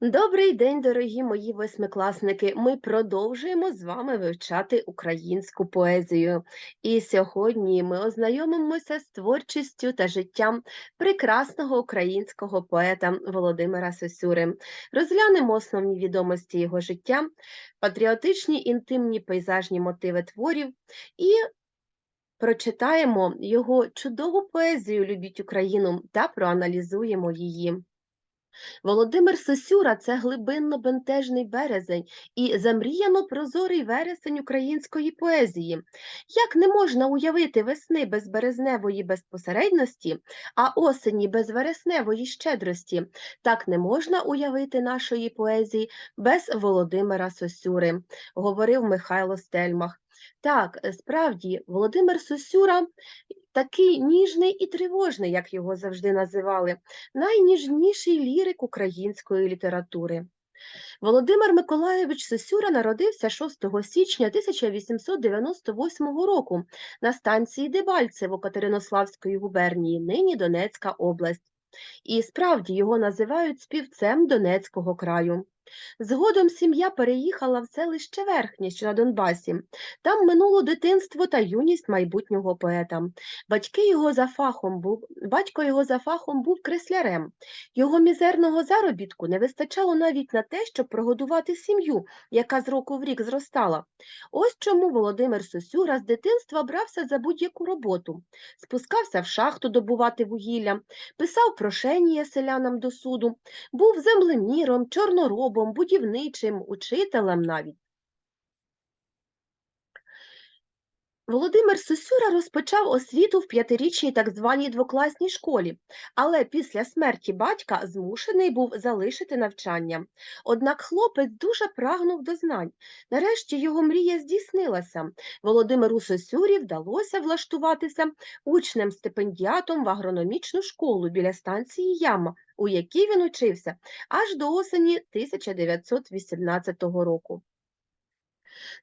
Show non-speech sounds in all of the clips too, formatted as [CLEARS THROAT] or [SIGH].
Добрий день, дорогі мої восьмикласники. Ми продовжуємо з вами вивчати українську поезію. І сьогодні ми ознайомимося з творчістю та життям прекрасного українського поета Володимира Сосюри. Розглянемо основні відомості його життя, патріотичні інтимні пейзажні мотиви творів і прочитаємо його чудову поезію Любіть Україну та проаналізуємо її. Володимир Сосюра це глибинно бентежний березень і замріяно прозорий вересень української поезії. Як не можна уявити весни без березневої безпосередності, а осені без вересневої щедрості, так не можна уявити нашої поезії без Володимира Сосюри, говорив Михайло Стельмах. Так, справді, Володимир Сосюра такий ніжний і тривожний, як його завжди називали, найніжніший лірик української літератури. Володимир Миколайович Сосюра народився 6 січня 1898 року на станції Дебальцево Катеринославської губернії, нині Донецька область. І справді його називають співцем Донецького краю. Згодом сім'я переїхала в селище Верхнє, що на Донбасі. Там минуло дитинство та юність майбутнього поета. Батьки його за фахом був, батько його за фахом був креслярем. Його мізерного заробітку не вистачало навіть на те, щоб прогодувати сім'ю, яка з року в рік зростала. Ось чому Володимир Сосюра з дитинства брався за будь-яку роботу, спускався в шахту добувати вугілля, писав прошення селянам до суду, був землеміром, чорноробом, будівничим, учителем навіть. Володимир Сосюра розпочав освіту в п'ятирічній так званій двокласній школі, але після смерті батька змушений був залишити навчання. Однак хлопець дуже прагнув до знань. Нарешті його мрія здійснилася. Володимиру Сосюрі вдалося влаштуватися учнем-стипендіатом в агрономічну школу біля станції Яма, у якій він учився аж до осені 1918 року.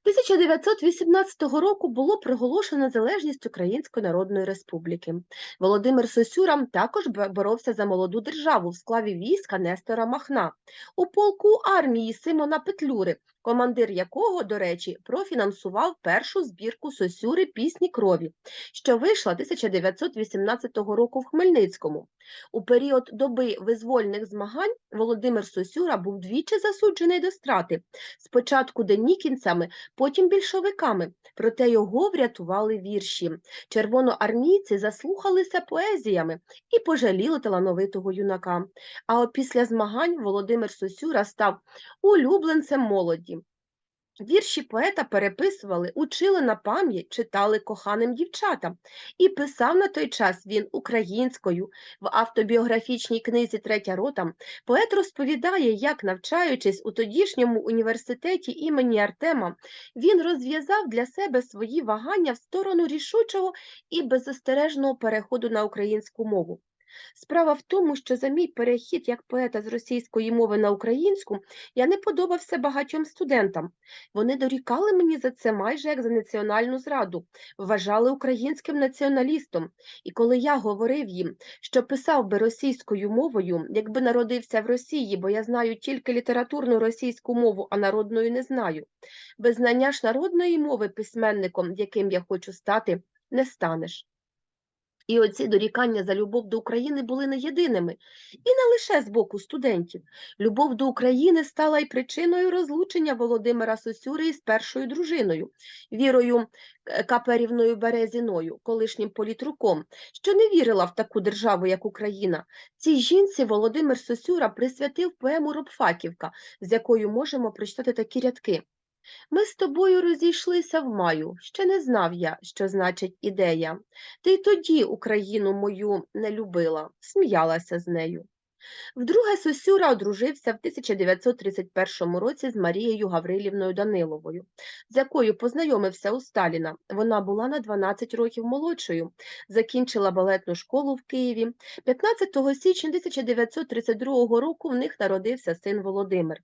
1918 року було проголошено незалежність Української Народної Республіки. Володимир Сосюра також боровся за молоду державу в склаві війська Нестора Махна у полку армії Симона Петлюри, командир якого, до речі, профінансував першу збірку Сосюри пісні крові, що вийшла 1918 року в Хмельницькому. У період доби визвольних змагань Володимир Сосюра був двічі засуджений до страти, спочатку денікінцями, потім більшовиками, проте його врятували вірші. Червоноармійці заслухалися поезіями і пожаліли талановитого юнака. А після змагань Володимир Сосюра став улюбленцем молоді. Вірші поета переписували, учили на пам'ять, читали коханим дівчатам, і писав на той час він українською. В автобіографічній книзі Третя рота поет розповідає, як, навчаючись у тодішньому університеті імені Артема, він розв'язав для себе свої вагання в сторону рішучого і беззастережного переходу на українську мову. Справа в тому, що за мій перехід як поета з російської мови на українську я не подобався багатьом студентам. Вони дорікали мені за це майже як за національну зраду, вважали українським націоналістом. І коли я говорив їм, що писав би російською мовою, якби народився в Росії, бо я знаю тільки літературну російську мову, а народною не знаю. Без знання ж народної мови письменником, яким я хочу стати, не станеш. І оці дорікання за любов до України були не єдиними, і не лише з боку студентів. Любов до України стала й причиною розлучення Володимира Сосюри із першою дружиною, Вірою Каперівною Березіною, колишнім політруком, що не вірила в таку державу, як Україна. Цій жінці Володимир Сосюра присвятив поему Робфаківка, з якою можемо прочитати такі рядки. Ми з тобою розійшлися в маю, ще не знав я, що значить ідея. Ти й тоді Україну мою не любила, сміялася з нею. Вдруге Сосюра одружився в 1931 році з Марією Гаврилівною Даниловою, з якою познайомився у Сталіна. Вона була на 12 років молодшою, закінчила балетну школу в Києві. 15 січня 1932 року в них народився син Володимир.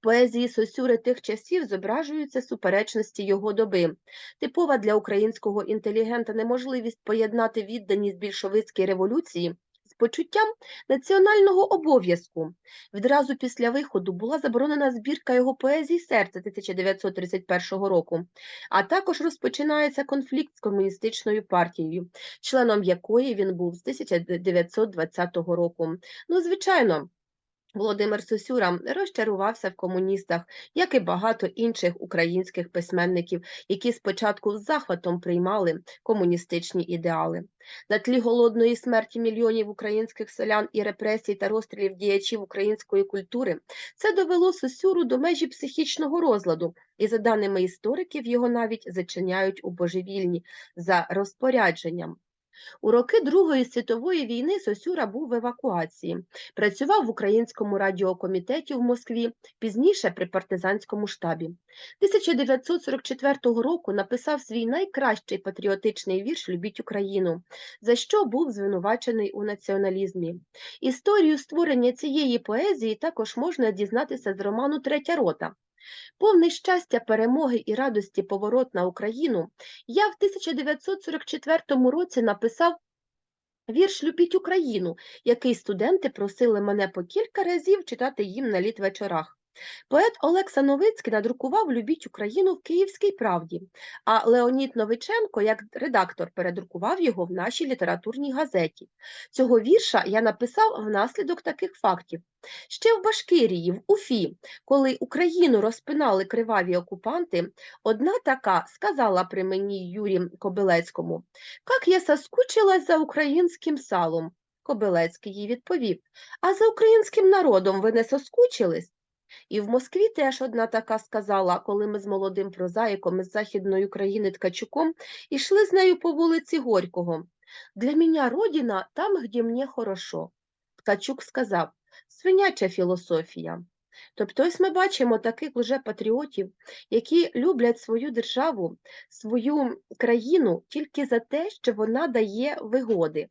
В поезії Сосюри тих часів зображуються суперечності його доби. Типова для українського інтелігента неможливість поєднати відданість більшовицькій революції почуттям національного обов'язку. Відразу після виходу була заборонена збірка його поезії «Серце» 1931 року, а також розпочинається конфлікт з комуністичною партією, членом якої він був з 1920 року. Ну, звичайно, Володимир Сосюра розчарувався в комуністах, як і багато інших українських письменників, які спочатку з захватом приймали комуністичні ідеали. На тлі голодної смерті мільйонів українських селян і репресій та розстрілів діячів української культури це довело Сосюру до межі психічного розладу, і, за даними істориків, його навіть зачиняють у божевільні за розпорядженням. У роки Другої світової війни Сосюра був в евакуації, працював в Українському радіокомітеті в Москві, пізніше при партизанському штабі. 1944 року написав свій найкращий патріотичний вірш Любіть Україну, за що був звинувачений у націоналізмі. Історію створення цієї поезії також можна дізнатися з роману Третя рота. Повний щастя, перемоги і радості поворот на Україну, я в 1944 році написав вірш Любіть Україну, який студенти просили мене по кілька разів читати їм на літвечорах. Поет Олекса Новицький надрукував Любіть Україну в Київській правді, а Леонід Новиченко, як редактор, передрукував його в нашій літературній газеті. Цього вірша я написав внаслідок таких фактів. Ще в Башкирії, в Уфі, коли Україну розпинали криваві окупанти, одна така сказала при мені Юрі Кобилецькому, «Как я соскучилась за українським салом. Кобилецький їй відповів, а за українським народом ви не соскучились? І в Москві теж одна така сказала, коли ми з молодим прозаїком із Західної України Ткачуком ішли з нею по вулиці Горького. Для мене родина там, де мені хорошо. Ткачук сказав, свиняча філософія. Тобто ось ми бачимо таких вже патріотів, які люблять свою державу, свою країну тільки за те, що вона дає вигоди.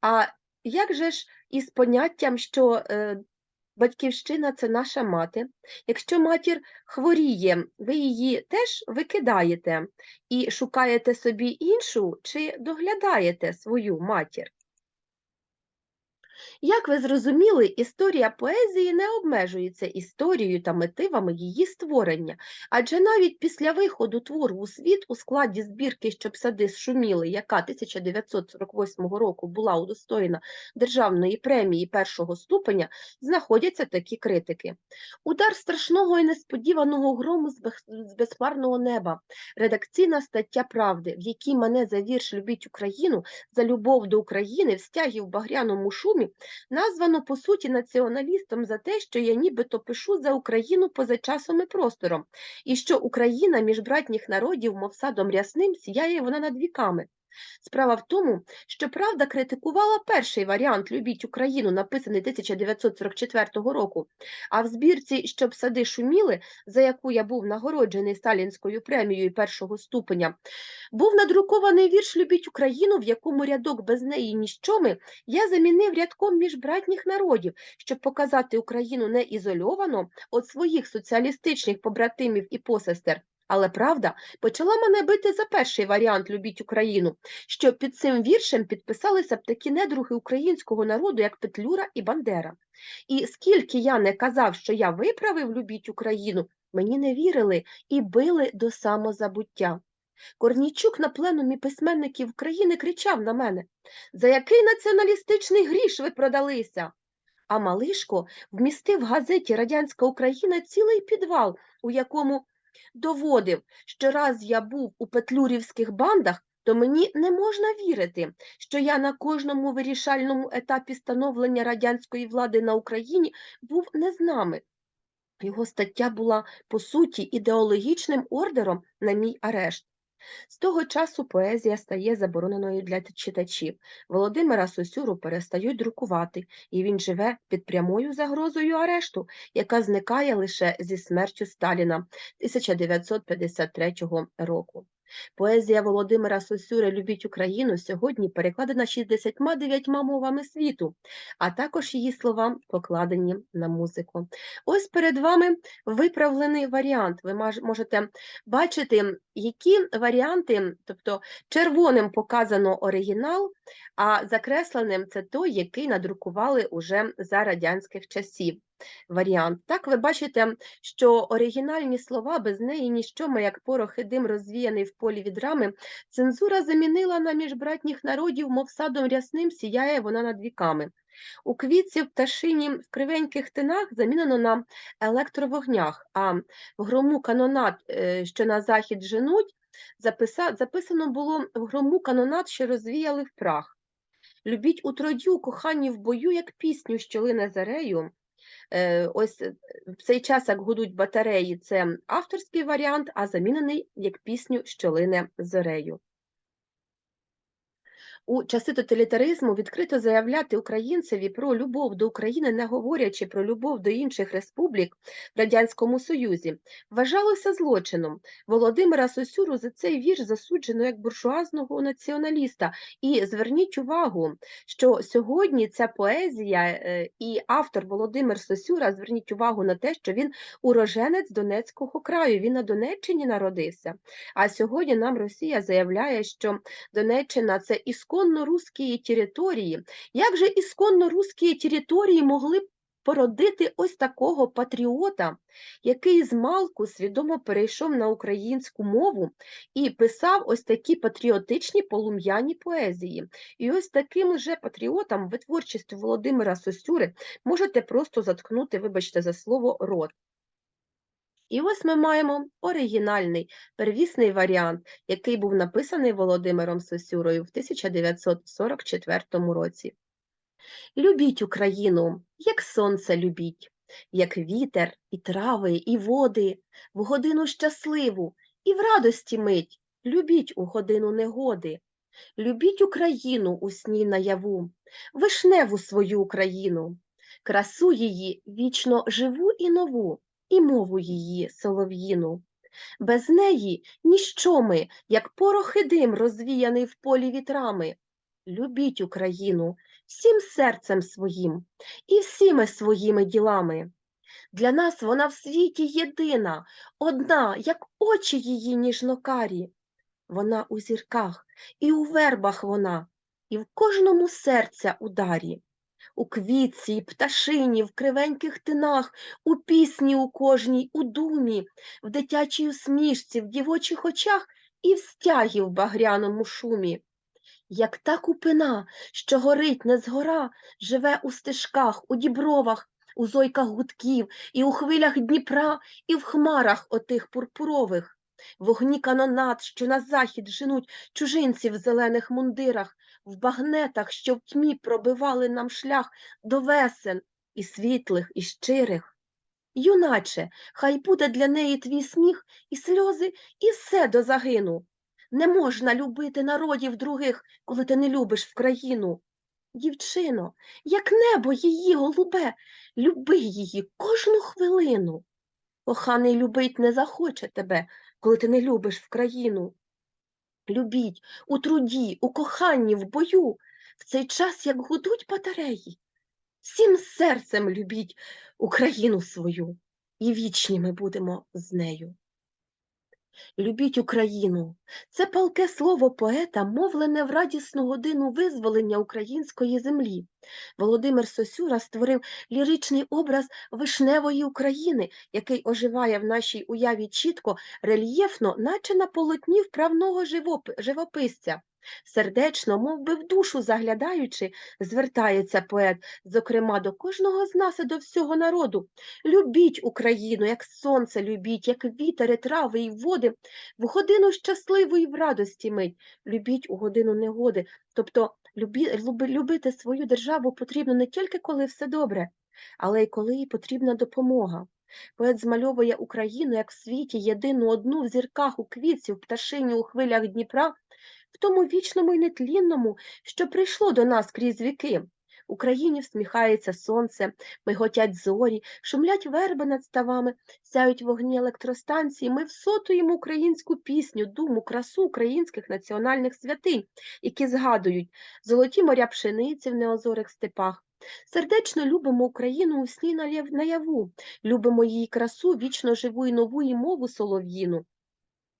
А як же ж із поняттям, що е, Батьківщина це наша мати. Якщо матір хворіє, ви її теж викидаєте і шукаєте собі іншу чи доглядаєте свою матір. Як ви зрозуміли, історія поезії не обмежується історією та мотивами її створення, адже навіть після виходу твору у світ у складі збірки Щоб сади шуміли, яка 1948 року була удостоєна Державної премії першого ступеня, знаходяться такі критики. Удар страшного і несподіваного грому з без- безхмарного неба, редакційна стаття правди, в якій мене за вірш Любіть Україну за любов до України в стягі в багряному шумі названо по суті націоналістом за те, що я нібито пишу за Україну поза часом і простором, і що Україна між братніх народів, мов садом рясним, сіяє вона над віками. Справа в тому, що правда критикувала перший варіант Любіть Україну, написаний 1944 року, а в збірці Щоб сади шуміли, за яку я був нагороджений Сталінською премією першого ступеня, був надрукований вірш Любіть Україну, в якому рядок без неї ніщоми я замінив рядком між братніх народів, щоб показати Україну не ізольовано від своїх соціалістичних побратимів і посестер. Але правда почала мене бити за перший варіант Любіть Україну, що під цим віршем підписалися б такі недруги українського народу, як Петлюра і Бандера. І скільки я не казав, що я виправив Любіть Україну, мені не вірили і били до самозабуття. Корнійчук на пленумі письменників України кричав на мене За який націоналістичний гріш ви продалися? А Малишко вмістив в газеті Радянська Україна цілий підвал, у якому доводив, що раз я був у петлюрівських бандах, то мені не можна вірити, що я на кожному вирішальному етапі становлення радянської влади на Україні був не з нами. Його стаття була по суті ідеологічним ордером на мій арешт. З того часу поезія стає забороненою для читачів. Володимира Сосюру перестають друкувати, і він живе під прямою загрозою арешту, яка зникає лише зі смертю Сталіна 1953 року. Поезія Володимира Сосюри Любіть Україну сьогодні перекладена 69 мовами світу, а також її слова покладені на музику. Ось перед вами виправлений варіант. Ви можете бачити, які варіанти, тобто червоним показано оригінал, а закресленим це той, який надрукували уже за радянських часів. Варіант. Так, ви бачите, що оригінальні слова без неї ніщо ми, як порох і дим розвіяний в полі від рами, цензура замінила на міжбратніх народів, мов садом рясним сіяє вона над віками. У квітці в пташині в кривеньких тинах замінено на електровогнях, а в грому канонат, е, що на захід женуть, записано було в грому канонат, що розвіяли в прах. Любіть у тродю, кохані в бою, як пісню, що лине зарею. Е, Ось е, в цей час, як гудуть батареї, це авторський варіант, а замінений як пісню, що лине зорею. У часи тоталітаризму відкрито заявляти українцеві про любов до України, не говорячи про любов до інших республік в Радянському Союзі, вважалося злочином. Володимира Сосюру за цей вірш засуджено як буржуазного націоналіста. І зверніть увагу, що сьогодні ця поезія е, і автор Володимир Сосюра, зверніть увагу на те, що він уроженець Донецького краю, він на Донеччині народився. А сьогодні нам Росія заявляє, що Донеччина це ісконно русські території. Як же ісконно русські території могли б породити ось такого патріота, який з малку свідомо перейшов на українську мову і писав ось такі патріотичні полум'яні поезії. І ось таким же патріотам ви творчістю Володимира Сосюри можете просто заткнути, вибачте за слово, рот. І ось ми маємо оригінальний первісний варіант, який був написаний Володимиром Сосюрою в 1944 році. Любіть Україну, як сонце любіть, як вітер, і трави, і води, в годину щасливу і в радості мить, любіть у годину негоди. Любіть Україну у сні наяву, вишневу свою Україну, красу її вічно живу і нову, і мову її солов'їну. Без неї ніщо ми, як порох і дим, розвіяний в полі вітрами. Любіть Україну всім серцем своїм і всіми своїми ділами. Для нас вона в світі єдина, одна, як очі її ніжнокарі. Вона у зірках, і у вербах вона, і в кожному серця ударі. У квітці, пташині, в кривеньких тинах, у пісні у кожній, у думі, в дитячій усмішці, в дівочих очах і в стягі в багряному шумі. Як та купина, що горить не згора, живе у стежках, у дібровах, у зойках гудків, і у хвилях Дніпра, і в хмарах отих пурпурових. Вогні канонат, що на захід женуть чужинці в зелених мундирах, в багнетах, що в тьмі пробивали нам шлях до весен і світлих, і щирих. Юначе, хай буде для неї твій сміх і сльози, і все до загину. Не можна любити народів других, коли ти не любиш в країну. Дівчино, як небо її голубе, люби її кожну хвилину. Коханий любить не захоче тебе, коли ти не любиш в країну. Любіть у труді, у коханні, в бою, в цей час, як гудуть батареї. Всім серцем любіть Україну свою, і вічні ми будемо з нею. Любіть Україну. Це палке слово поета, мовлене в радісну годину визволення української землі. Володимир Сосюра створив ліричний образ вишневої України, який оживає в нашій уяві чітко, рельєфно, наче на полотні вправного живописця. Сердечно, мов би в душу заглядаючи, звертається поет, зокрема до кожного з нас і до всього народу. Любіть Україну, як сонце любіть, як вітер, трави і води, в годину щасливу і в радості мить. Любіть у годину негоди. Тобто любі, люби- любити свою державу потрібно не тільки коли все добре, але й коли їй потрібна допомога. Поет змальовує Україну як в світі єдину одну в зірках, у квітці, в пташині, у хвилях Дніпра, в тому вічному і нетлінному, що прийшло до нас крізь віки, Україні всміхається сонце, миготять зорі, шумлять верби над ставами, сяють вогні електростанції. Ми всотуємо українську пісню, думу, красу українських національних святинь, які згадують золоті моря пшениці в неозорих степах. Сердечно любимо Україну у сні наяву, любимо її красу, вічно живу і нову і мову солов'їну.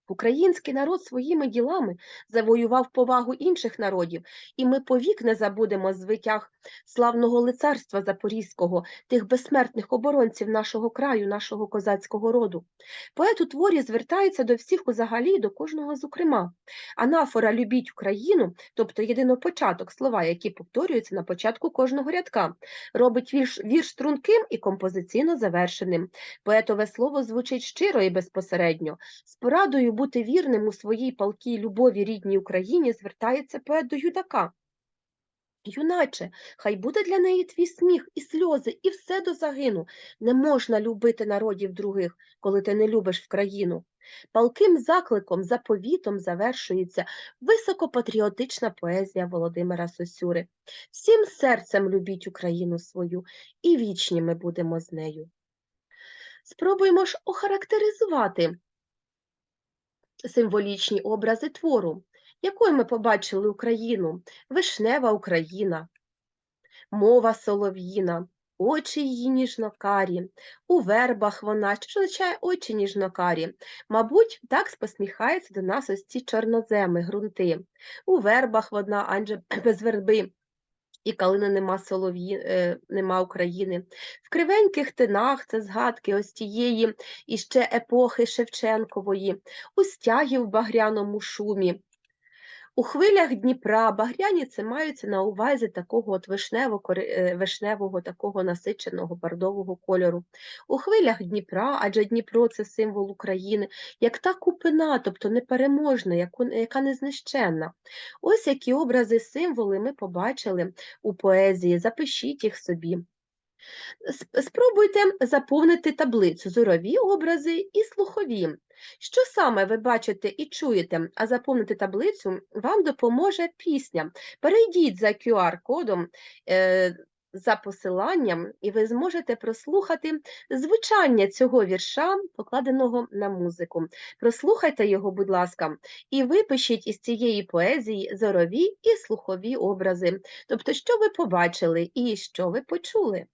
Український народ своїми ділами завоював повагу інших народів, і ми повік не забудемо звитяг славного лицарства Запорізького, тих безсмертних оборонців нашого краю, нашого козацького роду. Поет у творі звертається до всіх узагалі до кожного зокрема. Анафора Любіть Україну, тобто єдинопочаток слова, які повторюються на початку кожного рядка, робить вірш, вірш струнким і композиційно завершеним. Поетове слово звучить щиро і безпосередньо. З порадою бути вірним у своїй палкій любові рідній Україні звертається поет до юнака. Юначе, хай буде для неї твій сміх і сльози, і все до загину. Не можна любити народів других, коли ти не любиш в країну. Палким закликом, заповітом завершується високопатріотична поезія Володимира Сосюри. Всім серцем любіть Україну свою, і вічні ми будемо з нею. Спробуємо ж охарактеризувати символічні образи твору, якою ми побачили Україну, вишнева Україна, мова солов'їна, очі її ніжнокарі, у вербах вона, що означає очі ніжнокарі. Мабуть, так посміхаються до нас ось ці чорноземи, ґрунти. У вербах вона, адже [CLEARS THROAT] без верби. І калини нема солов'ї, е, нема України. В кривеньких тинах це згадки ось тієї іще епохи Шевченкової, у стягів в багряному шумі. У хвилях Дніпра багряні це маються на увазі такого от вишнево, вишневого, такого насиченого бордового кольору. У хвилях Дніпра, адже Дніпро це символ України, як та купина, тобто непереможна, яка незнищенна. Ось які образи, символи ми побачили у поезії, запишіть їх собі. Сп- Спробуйте заповнити таблицю зорові образи і слухові. Що саме ви бачите і чуєте, а заповнити таблицю вам допоможе пісня. Перейдіть за QR-кодом е, за посиланням, і ви зможете прослухати звучання цього вірша, покладеного на музику. Прослухайте його, будь ласка, і випишіть із цієї поезії зорові і слухові образи. Тобто, що ви побачили і що ви почули.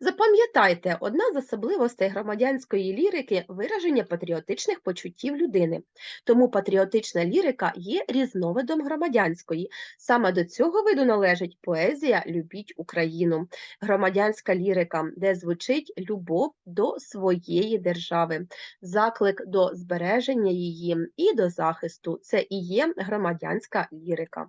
Запам'ятайте, одна з особливостей громадянської лірики вираження патріотичних почуттів людини. Тому патріотична лірика є різновидом громадянської. Саме до цього виду належить поезія Любіть Україну, громадянська лірика, де звучить любов до своєї держави, заклик до збереження її і до захисту. Це і є громадянська лірика.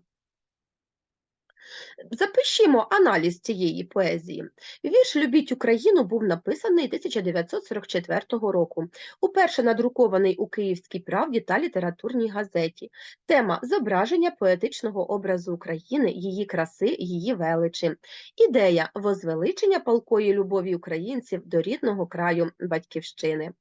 Запишімо аналіз цієї поезії. Вірш Любіть Україну був написаний 1944 року, уперше надрукований у Київській правді та літературній газеті. Тема зображення поетичного образу України, її краси, її величі. Ідея возвеличення палкої любові українців до рідного краю батьківщини.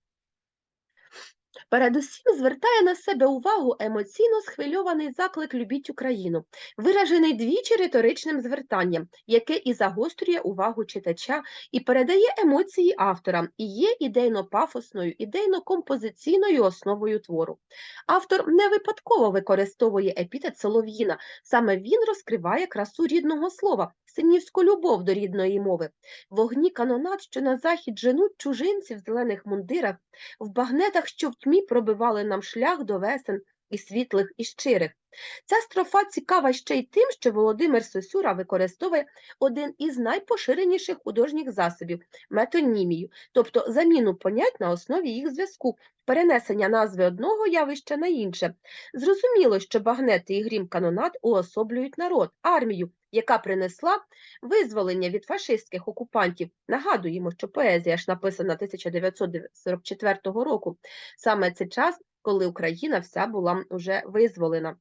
Передусім звертає на себе увагу емоційно схвильований заклик Любіть Україну, виражений двічі риторичним звертанням, яке і загострює увагу читача, і передає емоції автора, і є ідейно-пафосною, ідейно-композиційною основою твору. Автор не випадково використовує епітет Солов'їна, саме він розкриває красу рідного слова, синівську любов до рідної мови. Вогні канонат, що на захід женуть чужинців в зелених мундирах, в багнетах, що в тьмі пробивали нам шлях до весен і світлих, і щирих. Ця строфа цікава ще й тим, що Володимир Сосюра використовує один із найпоширеніших художніх засобів метонімію, тобто заміну понять на основі їх зв'язку, перенесення назви одного явища на інше. Зрозуміло, що багнети і грім канонат уособлюють народ, армію, яка принесла визволення від фашистських окупантів. Нагадуємо, що поезія ж написана 1944 року. Саме це час, коли Україна вся була вже визволена.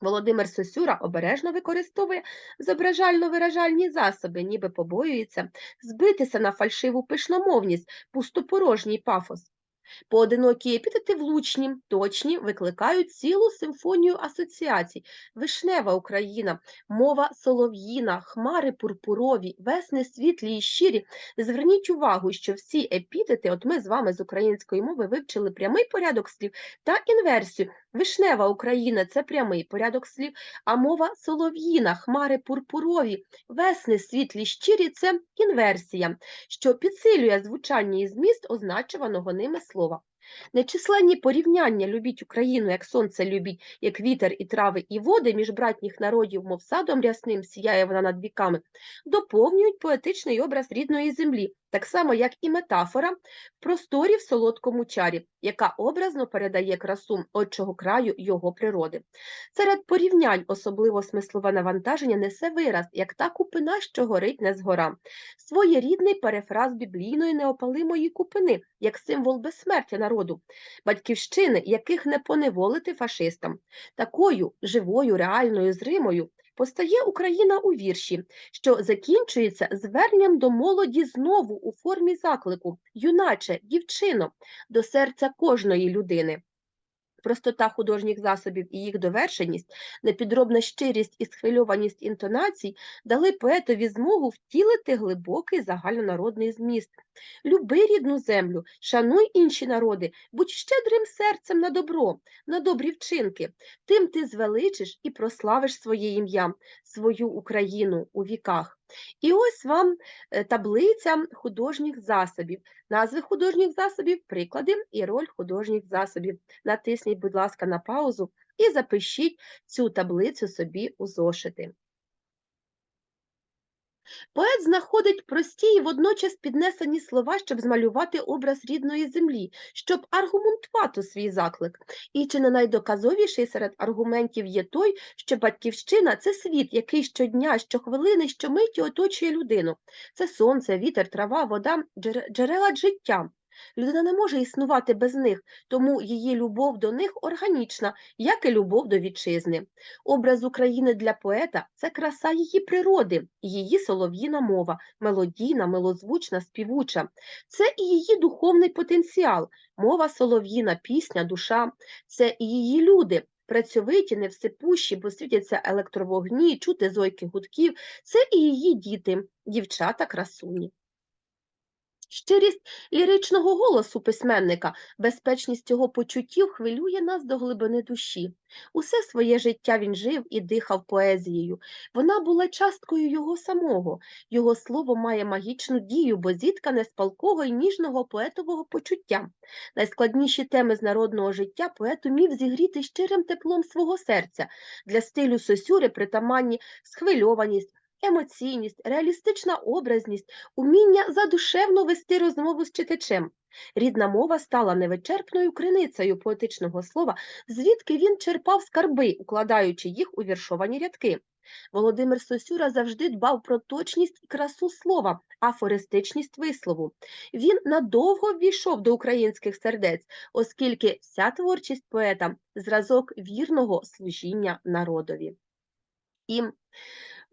Володимир Сосюра обережно використовує зображально-виражальні засоби, ніби побоюється збитися на фальшиву пишномовність, пустопорожній пафос. Поодинокі епітети влучні, точні, викликають цілу симфонію асоціацій. Вишнева Україна, мова солов'їна, хмари пурпурові, весни світлі і щирі. Зверніть увагу, що всі епітети, от ми з вами з української мови вивчили прямий порядок слів та інверсію. Вишнева Україна це прямий порядок слів, а мова солов'їна, хмари пурпурові, весни світлі щирі це інверсія, що підсилює звучання і зміст означуваного ними слова. Нечисленні порівняння любіть Україну, як сонце любіть, як вітер і трави і води між братніх народів, мов садом рясним, сіяє вона над віками, доповнюють поетичний образ рідної землі, так само, як і метафора просторі в солодкому чарі, яка образно передає красу отчого краю його природи. Серед порівнянь особливо смислове навантаження несе вираз, як та купина, що горить не згора, своєрідний перефраз біблійної неопалимої купини, як символ безсмертя народу, батьківщини, яких не поневолити фашистам. Такою живою реальною зримою постає Україна у вірші, що закінчується зверненням до молоді знову у формі заклику юначе, дівчино, до серця кожної людини. Простота художніх засобів і їх довершеність, непідробна щирість і схвильованість інтонацій дали поетові змогу втілити глибокий загальнонародний зміст. Люби рідну землю, шануй інші народи, будь щедрим серцем на добро, на добрі вчинки. Тим ти звеличиш і прославиш своє ім'я, свою Україну у віках. І ось вам е, таблиця художніх засобів, назви художніх засобів, приклади і роль художніх засобів. Натисніть, будь ласка, на паузу і запишіть цю таблицю собі у зошити. Поет знаходить прості і водночас піднесені слова, щоб змалювати образ рідної землі, щоб аргументувати свій заклик. І чи не найдоказовіший серед аргументів є той, що батьківщина це світ, який щодня, щохвилини, щомиті оточує людину. Це сонце, вітер, трава, вода, джерела життя. Людина не може існувати без них, тому її любов до них органічна, як і любов до вітчизни. Образ України для поета це краса її природи, її солов'їна мова, мелодійна, милозвучна, співуча. Це і її духовний потенціал, мова солов'їна, пісня, душа, це і її люди. Працьовиті, невсипущі, бо світяться електровогні, чути зойки гудків, це і її діти, дівчата, красуні. Щирість ліричного голосу письменника, безпечність його почуттів хвилює нас до глибини душі. Усе своє життя він жив і дихав поезією. Вона була часткою його самого. Його слово має магічну дію, бо зіткане з палкого і ніжного поетового почуття. Найскладніші теми з народного життя поет умів зігріти щирим теплом свого серця. Для стилю Сосюри притаманні схвильованість, емоційність, реалістична образність, уміння задушевно вести розмову з читачем. Рідна мова стала невичерпною криницею поетичного слова, звідки він черпав скарби, укладаючи їх у віршовані рядки. Володимир Сосюра завжди дбав про точність і красу слова, афористичність вислову. Він надовго ввійшов до українських сердець, оскільки вся творчість поета зразок вірного служіння народові. І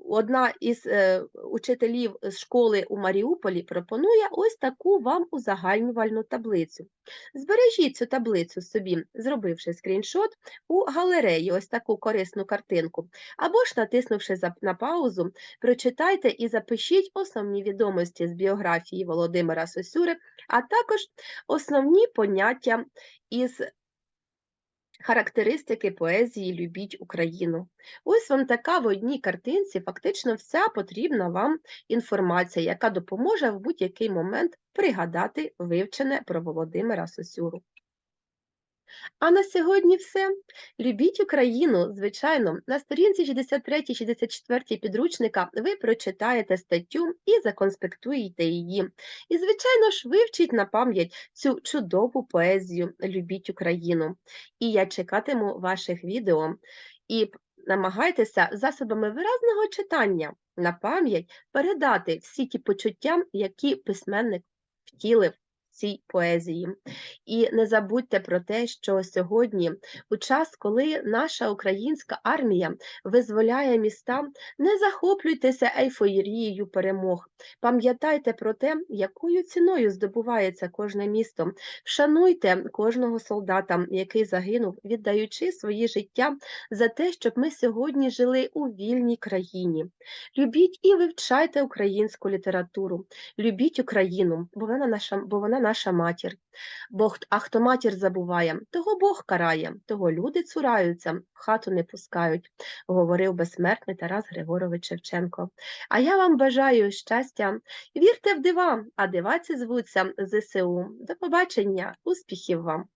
одна із е, учителів з школи у Маріуполі пропонує ось таку вам узагальнювальну таблицю. Збережіть цю таблицю собі, зробивши скріншот у галереї, ось таку корисну картинку, або ж натиснувши на паузу, прочитайте і запишіть основні відомості з біографії Володимира Сосюри, а також основні поняття із характеристики поезії Любіть Україну. Ось вам така в одній картинці фактично вся потрібна вам інформація, яка допоможе в будь-який момент пригадати вивчене про Володимира Сосюру. А на сьогодні все. Любіть Україну, звичайно, на сторінці 63-64 підручника ви прочитаєте статтю і законспектуєте її. І, звичайно ж, вивчіть на пам'ять цю чудову поезію Любіть Україну. І я чекатиму ваших відео і намагайтеся засобами виразного читання на пам'ять передати всі ті почуття, які письменник втілив цій поезії. І не забудьте про те, що сьогодні, у час, коли наша українська армія визволяє міста, не захоплюйтеся ейфорією перемог. Пам'ятайте про те, якою ціною здобувається кожне місто. Вшануйте кожного солдата, який загинув, віддаючи свої життя за те, щоб ми сьогодні жили у вільній країні. Любіть і вивчайте українську літературу. Любіть Україну, бо вона наша, бо вона наша матір. Бо а хто матір забуває, того Бог карає, того люди цураються, в хату не пускають, говорив безсмертний Тарас Григорович Шевченко. А я вам бажаю щастя. Вірте в дива, а дива ці звуться ЗСУ. До побачення, успіхів вам!